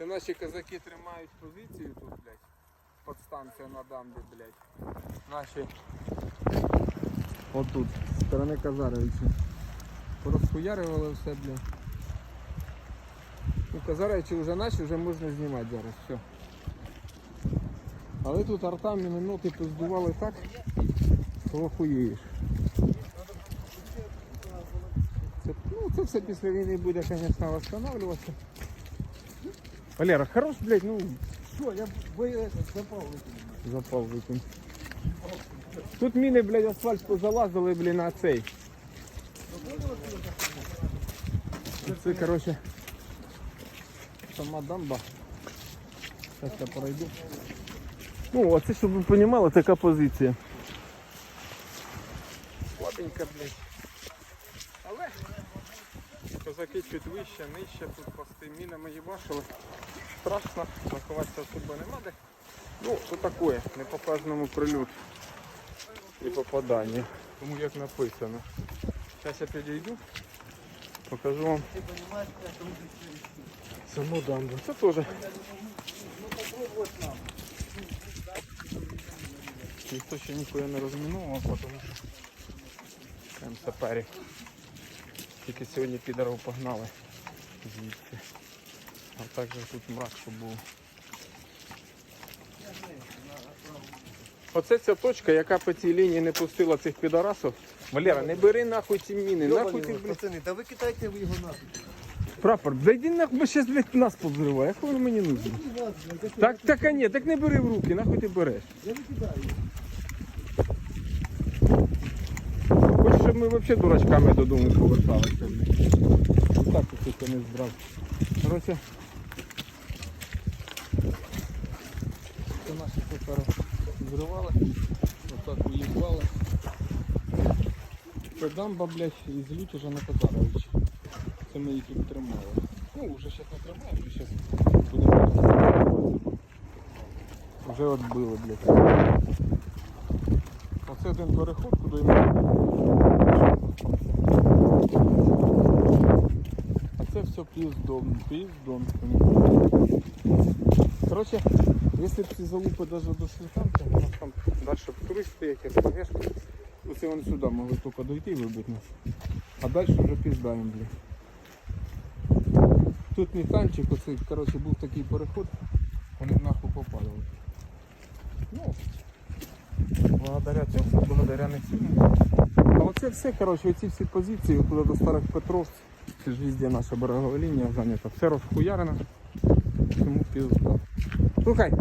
Це наші козаки тримають позицію тут, блядь. Подстанція на дамбі, блядь. Наші. Отут, з сторони Казаровича. Порозхуярювали все, блядь. Ну, Казаровичі вже наші, вже можна знімати зараз, все. Але тут арта міномети поздували так, що охуєєш. Це, ну, це все після війни буде, звісно, восстанавливатися. Валера, хорош, блядь, ну, Що, я ви запав викинув. запал викинь. Тут міни, блядь, асфальт позалазили, блін, на цей. Це, короче, сама дамба. Зараз я пройду. Ну, оце, щоб ви розуміли, така позиція. Слабенька, блядь. Козаки чуть вище, нижче, тут пости мінами їбашили. Страшно, заховатися особо нема де. Ну, що таке, не по кожному прильот і попадання. Тому як написано. Зараз я підійду, покажу вам саму дамбу. Це теж. Ніхто ще ніхуя не розмінував, тому що сапері. Тільки сьогодні підаров погнали звідси. А так же тут мрачко було. Оце ця точка, яка по цій лінії не пустила цих підарасів. Валера, не бери нахуй ці міни, нахуй ви, пацани, та ви кидайте ви його нахуй. Прапор, зайди нахуй, бо щас, блядь, нас позриває. Як воно мені нужно? Так, так, а ні, так не бери в руки, нахуй ти береш. Я не Хочеш, щоб ми взагалі дурачками додому поверталися. блядь. Ну так сука не збрав. Короче. Це наші тепер зривали, отак уїбали. Це дамба, блядь, із лють уже на Казарович. Це ми її тут тримали. Ну, вже зараз не тримаємо, вже зараз будемо. Вже отбили, блядь. Оце один переход, куди ми. А це все піздом, піздом. Короче, якщо б ці залупи даже до світанки, у нас там далі туристи, які СПГшки, оце вони сюди могли тільки дойти і вибити нас. А далі вже піздаємо, блядь. Тут не танчик, оце, короче, був такий переход, вони нахуй попали. Ну, благодаря цьому, благодаря не цьому. А оце все, коротше, оці всі позиції, туди до старих Петровців, це ж везде наша берегова лінія зайнята, все розхуярено, тому пізда. Слухай,